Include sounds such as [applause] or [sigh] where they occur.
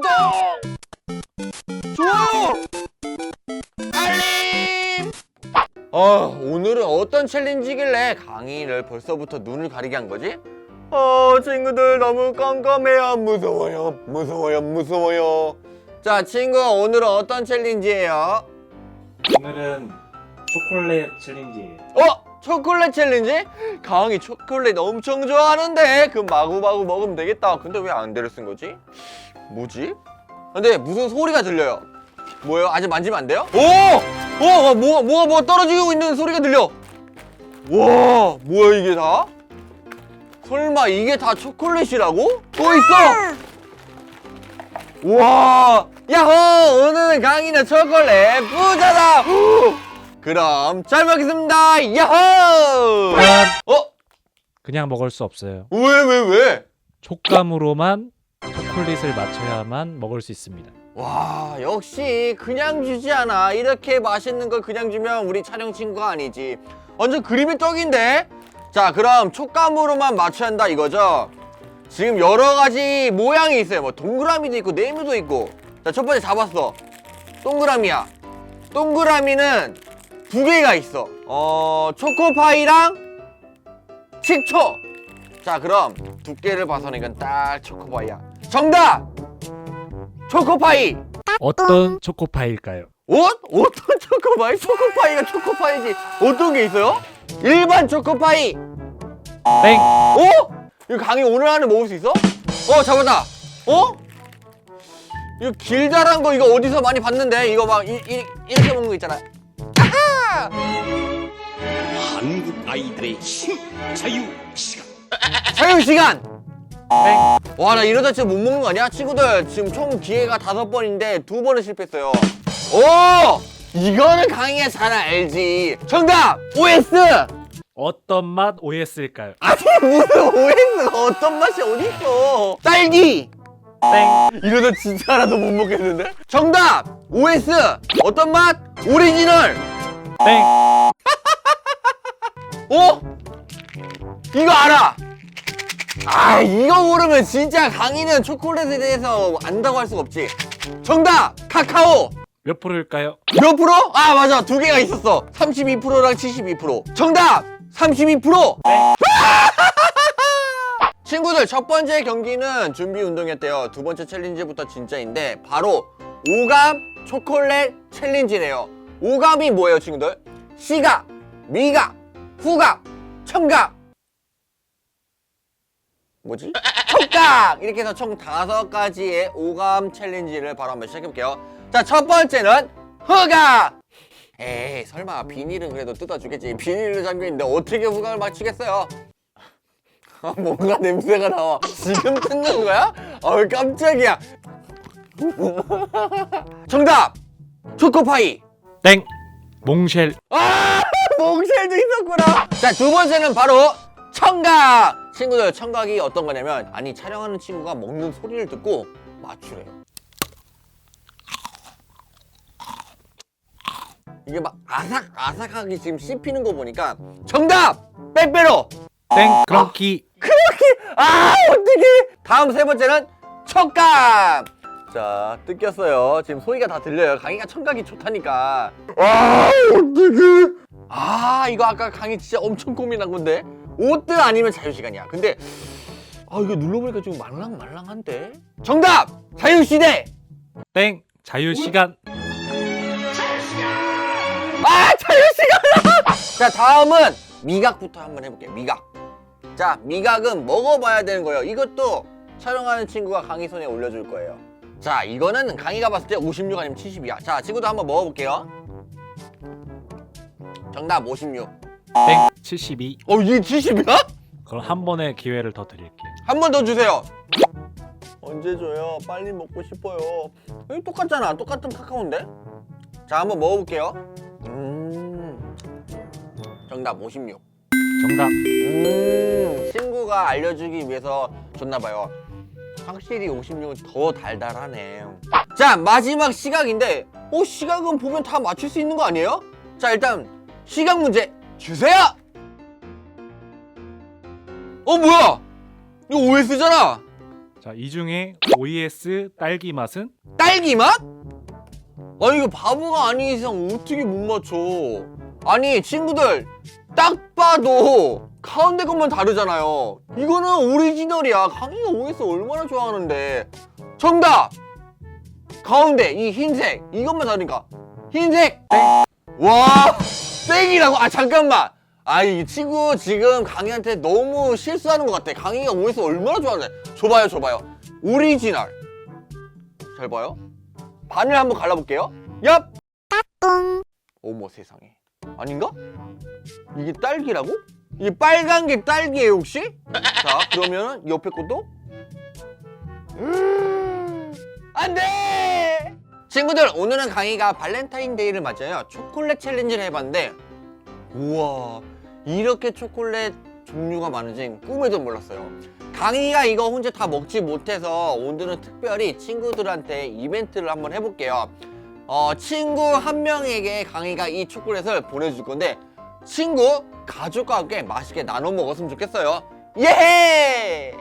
구독! 좋아요! 알림! 어, 오늘은 어떤 챌린지길래 강의를 벌써부터 눈을 가리게 한 거지? 어, 친구들 너무 깜깜해요. 무서워요. 무서워요. 무서워요. 자, 친구, 오늘은 어떤 챌린지예요? 오늘은 초콜릿 챌린지예요. 어? 초콜릿 챌린지? 강이 초콜릿 엄청 좋아하는데 그 마구마구 먹으면 되겠다 근데 왜 안대를 쓴 거지? 뭐지? 근데 무슨 소리가 들려요 뭐예요? 아직 만지면 안 돼요? 오! 어, 뭐가 뭐가 뭐 떨어지고 있는 소리가 들려 와 뭐야 이게 다? 설마 이게 다 초콜릿이라고? 또 있어! 와 야호! 오늘은 강이는 초콜릿 부자다! 후! 그럼 잘 먹겠습니다. 야호! 어? 그냥 먹을 수 없어요. 왜 왜 왜? 촉감으로만 초콜릿을 맞춰야만 먹을 수 있습니다. 와 역시 그냥 주지 않아. 이렇게 맛있는 걸 그냥 주면 우리 촬영 친구가 아니지. 완전 그림의 떡인데. 자 그럼 촉감으로만 맞춰야 한다 이거죠. 지금 여러 가지 모양이 있어요. 뭐 동그라미도 있고 네모도 있고. 자 첫 번째 잡았어. 동그라미야. 동그라미는 두 개가 있어. 어 초코파이랑 식초. 자 그럼 두께를 봐서는 이건 딱 초코파이야. 정답. 초코파이. 어떤 초코파일까요? 어? 어떤 초코파이? 초코파이가 초코파이지. 어떤 게 있어요? 일반 초코파이. 땡! 어? 이거 강의 오늘 안에 먹을 수 있어? 어 잡았다. 어? 이거 길다란 거 이거 어디서 많이 봤는데 이거 막 이, 이, 이렇게 먹는 거 있잖아. 아하! 한국 아이들의 힘 자유 시간 자유 시간. 땡! 와나 이러다 진짜 못 먹는 거 아니야? 친구들 지금 총 기회가 다섯 번인데 두 번을 실패했어요. 오! 이거는 강의가 잘 알지. 정답! OS! 어떤 맛 OS일까요? 아니 무슨 OS가 어떤 맛이 어딨어? 딸기! 땡! 이러다 진짜 하나도 못 먹겠는데? 정답! OS! 어떤 맛? 오리지널! 땡! 어? 이거 알아! 아 이거 모르면 진짜 강의는 초콜릿에 대해서 안다고 할 수가 없지 정답! 카카오! 몇 프로일까요? 몇 프로? 아 맞아 두 개가 있었어 32%랑 72% 정답 32% [laughs] 친구들 첫 번째 경기는 준비 운동이었대요 두 번째 챌린지부터 진짜인데 바로 오감 초콜릿 챌린지래요 오감이 뭐예요 친구들? 시각, 미각, 후각, 청각 뭐지? 촉각! 이렇게 해서 총 다섯 가지의 오감 챌린지를 바로 한번 시작해볼게요. 자, 첫 번째는 후각! 에이, 설마 비닐은 그래도 뜯어주겠지. 비닐로 잠겨있는데 어떻게 후각을 맞추겠어요? 아, 뭔가 냄새가 나와. 지금 뜯는 거야? 어우, 깜짝이야. 정답! 초코파이! 땡! 몽쉘 아! 몽쉘도 있었구나. 자, 두 번째는 바로 청각. 친구들, 청각이 어떤 거냐면 아니 촬영하는 친구가 먹는 소리를 듣고 맞추래요. 이게 막 아삭아삭하게 지금 씹히는 거 보니까 정답! 빼빼로! 땡! 크런키 아, 어떡해! 다음 세 번째는 촉감! 자, 뜯겼어요. 지금 소리가 다 들려요. 강희가 청각이 좋다니까. 아, 어떡해! 아, 이거 아까 강희 진짜 엄청 고민한 건데. 오뜨 아니면 자유시간이야. 근데, 아, 이거 눌러보니까 좀 말랑말랑한데? 정답! 자유시대! 땡! 자유시간 아, 자유시간! [laughs] 자, 다음은 미각부터 한번 해볼게요. 미각. 자, 미각은 먹어봐야 되는 거예요. 이것도 촬영하는 친구가 강희 손에 올려줄 거예요. 자, 이거는 강희가 봤을 때 56 아니면 70이야. 자, 친구도 한번 먹어볼게요. 정답 56. 땡! 72 어, 이게 70이야? 그럼 한 번의 기회를 더 드릴게요. 한 번 더 주세요. 언제 줘요? 빨리 먹고 싶어요. 여기 똑같잖아. 똑같은 카카오인데? 자, 한번 먹어볼게요. 음. 정답 56. 정답 음, 친구가 알려주기 위해서 줬나봐요. 확실히 56은 더 달달하네. 자, 마지막 시각인데, 어, 시각은 보면 다 맞출 수 있는 거 아니에요? 자, 일단, 시각 문제 주세요! 어, 뭐야? 이거 OS잖아? 자, 이 중에 OES 딸기 맛은? 딸기 맛? 아니 이거 바보가 아닌 이상 어떻게 못 맞춰? 아니 친구들 딱 봐도 가운데 것만 다르잖아요. 이거는 오리지널이야. 강희가 OS 얼마나 좋아하는데. 정답! 가운데 이 흰색. 이것만 다르니까. 흰색! 와 땡이라고? 아 잠깐만. 아 이 친구 지금 강희한테 너무 실수하는 것 같아. 강희가 OS 얼마나 좋아하는데. 줘봐요 줘봐요. 오리지널. 잘 봐요. 반을 한번 갈라볼게요. 얍! 어머 세상에. 아닌가? 이게 딸기라고? 이게 빨간 게 딸기예요 혹시? 자 그러면 옆에 것도? 음, 안돼 친구들 오늘은 강희가 발렌타인데이를 맞아요. 초콜릿 챌린지를 해봤는데 우와 이렇게 초콜릿 종류가 많은지 꿈에도 몰랐어요. 강희가 이거 혼자 다 먹지 못해서 오늘은 특별히 친구들한테 이벤트를 한번 해볼게요. 어, 친구 한 명에게 강희가 이 초콜릿을 보내줄 건데 친구 가족과 함께 맛있게 나눠 먹었으면 좋겠어요. 예!